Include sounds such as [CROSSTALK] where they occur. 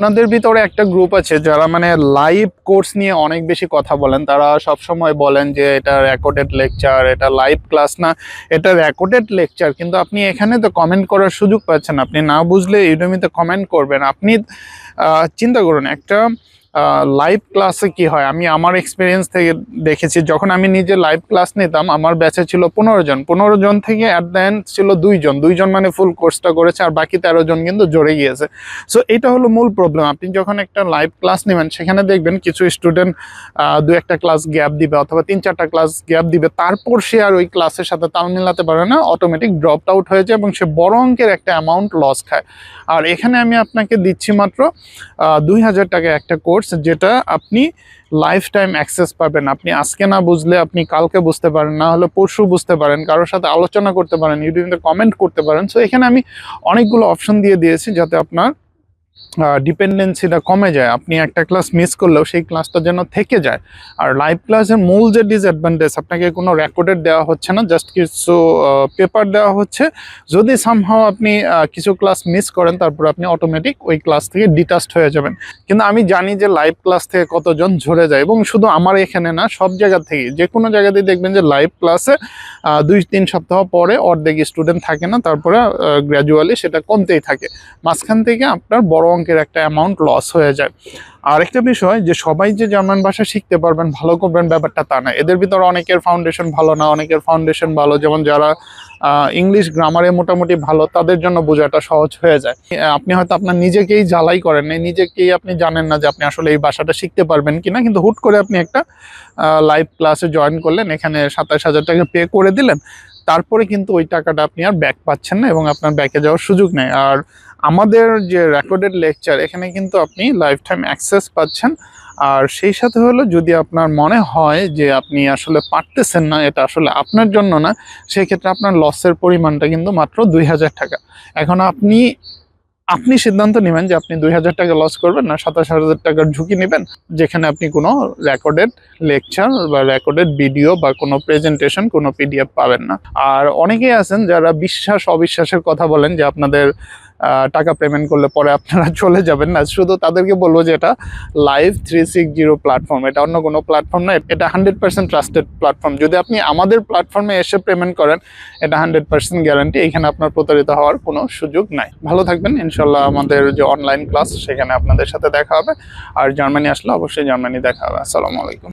আপনাদের ভিতরে একটা গ্রুপ আছে যারা মানে লাইভ কোর্স নিয়ে অনেক বেশি কথা বলেন। তারা সব সময় বলেন যে এটা রেকর্ডেড লেকচার এটা লাইভ ক্লাস না, এটা রেকর্ডেড লেকচার কিন্তু আপনি এখানে তো কমেন্ট করার সুযোগ পাচ্ছেন। আপনি না বুঝলে ইউডেমিতে কমেন্ট করবেন। আপনি চিন্তা করুন, একটা লাইভ ক্লাসে কি হয়? আমি আমার এক্সপিরিয়েন্স থেকে দেখেছি, যখন আমি নিজে লাইভ ক্লাস নিতাম, আমার ব্যাচে ছিল পনেরো জন। পনেরো জন থেকে অ্যাট দ্য এন্ড ছিল দুইজন দুইজন মানে ফুল কোর্সটা করেছে, আর বাকি তেরো জন কিন্তু জড়ে গিয়েছে। সো এটা হলো মূল প্রবলেম আপনি যখন একটা লাইভ ক্লাস নেবেন, সেখানে দেখবেন কিছু স্টুডেন্ট দু একটা ক্লাস গ্যাপ দিবে, অথবা তিন চারটা ক্লাস গ্যাপ দিবে। তারপর সে আর ওই ক্লাসের সাথে তাল মিলাতে পারে না অটোমেটিক ড্রপ আউট হয়ে যায় এবং সে বড় অঙ্কের একটা অ্যামাউন্ট লস খায়। আর এখানে আমি আপনাকে দিচ্ছি মাত্র দুই হাজার টাকা একটা কোর্স যেটা আপনি লাইফ টাইম অ্যাক্সেস পাবেন। আপনি আজকে না বুঝলে আপনি কালকে বুঝতে পারেন, না হলে পরশু বুঝতে পারেন, কারোর সাথে আলোচনা করতে পারেন ইউটিউবে কমেন্ট করতে পারেন। সো এখানে আমি অনেকগুলো অপশন দিয়ে দিয়েছি যাতে আপনার ডিপেন্ডেন্সিটা কমে যায়। আপনি একটা ক্লাস মিস করলেও সেই ক্লাসটা যেন থেকে যায়। আর লাইভ ক্লাসের মূল যে ডিসঅ্যাডভান্টেজ আপনাকে কোনো রেকর্ডেড দেওয়া হচ্ছে না জাস্ট কিছু পেপার দেওয়া হচ্ছে। যদি সামহাও আপনি কিছু ক্লাস মিস করেন, তারপর আপনি অটোমেটিক ওই ক্লাস থেকে ডিটাচড হয়ে যাবেন। কিন্তু আমি জানি যে লাইভ ক্লাস থেকে কতজন ঝরে যায়, এবং শুধু আমার এখানে না, সব জায়গা থেকে, যে কোনো জায়গাতেই দেখবেন যে লাইভ ক্লাসে দুই, তিন সপ্তাহ পরে অর্ধেক স্টুডেন্ট থাকে না, তারপরে গ্র্যাজুয়ালি সেটা কমতেই থাকে। মাঝখান থেকে আপনার বড় অঙ্কের একটা অ্যামাউন্ট লস হয়ে যায়। আরেকটা বিষয়, যে সবাই যে জার্মান ভাষা শিখতে পারবেন, ভালো করবেন ব্যাপারটা তা না। এদের ভিতরে অনেকের ফাউন্ডেশন ভালো না, অনেকের ফাউন্ডেশন ভালো। যেমন যারা ইংলিশ গ্রামারে মোটামুটি ভালো, তাদের জন্য বোঝাটা সহজ হয়ে যায়। আপনি হয়তো আপনার নিজেকেই জ্বালাই করেন নাই, নিজেকেই আপনি জানেন না যে আপনি আসলে এই ভাষাটা শিখতে পারবেন কিনা, কিন্তু হুট করে আপনি একটা লাইভ ক্লাসে জয়েন করলেন, এখানে সাতাশ হাজার টাকা পে করে দিলেন। তারপরে কিন্তু ওই টাকাটা আপনি আর ব্যাক পাচ্ছেন না এবং আপনার ব্যাকে যাওয়ার সুযোগ নেই। আর আমাদের যে রেকর্ডেড লেকচার এখানে কিন্তু আপনি লাইফ টাইম অ্যাক্সেস পাচ্ছেন। আর সেই সাথে হলো যদি আপনার মনে হয় যে আপনি আসলে পারতেছেন না, এটা আসলে আপনার জন্য না, সেক্ষেত্রে আপনার লসের পরিমাণটা কিন্তু মাত্র দুই হাজার টাকা। এখন আপনি আপনি সিদ্ধান্ত নেবেন যে আপনি দুই হাজার টাকা লস করবেন না, সাতাশ হাজার টাকার ঝুঁকি নেবেন, যেখানে আপনি কোনো রেকর্ডেড লেকচার বা রেকর্ডেড ভিডিও বা কোনো প্রেজেন্টেশন কোনো পিডিএফ পাবেন না। আর অনেকেই আছেন যারা বিশ্বাস অবিশ্বাসের কথা বলেন যে আপনাদের টাকা পেমেন্ট করলে পরে আপনারা [LAUGHS] চলে যাবেন না। শুধু তাদেরকে বলব যে এটা live three six zero platform এটা অন্য কোনো প্ল্যাটফর্ম না, এটা হান্ড্রেড পার্সেন্ট ট্রাস্টেড প্ল্যাটফর্ম যদি আপনি আমাদের প্ল্যাটফর্মে এসে পেমেন্ট করেন, এটা হান্ড্রেড পার্সেন্ট গ্যারান্টি এখানে আপনার প্রতারিত হওয়ার কোনো সুযোগ নাই। ভালো থাকবেন ইনশাল্লাহ আমাদের যে অনলাইন ক্লাস সেখানে আপনাদের সাথে দেখা হবে। আর জার্মানি আসলে অবশ্যই জার্মানি দেখা হবে। আসসালামু আলাইকুম।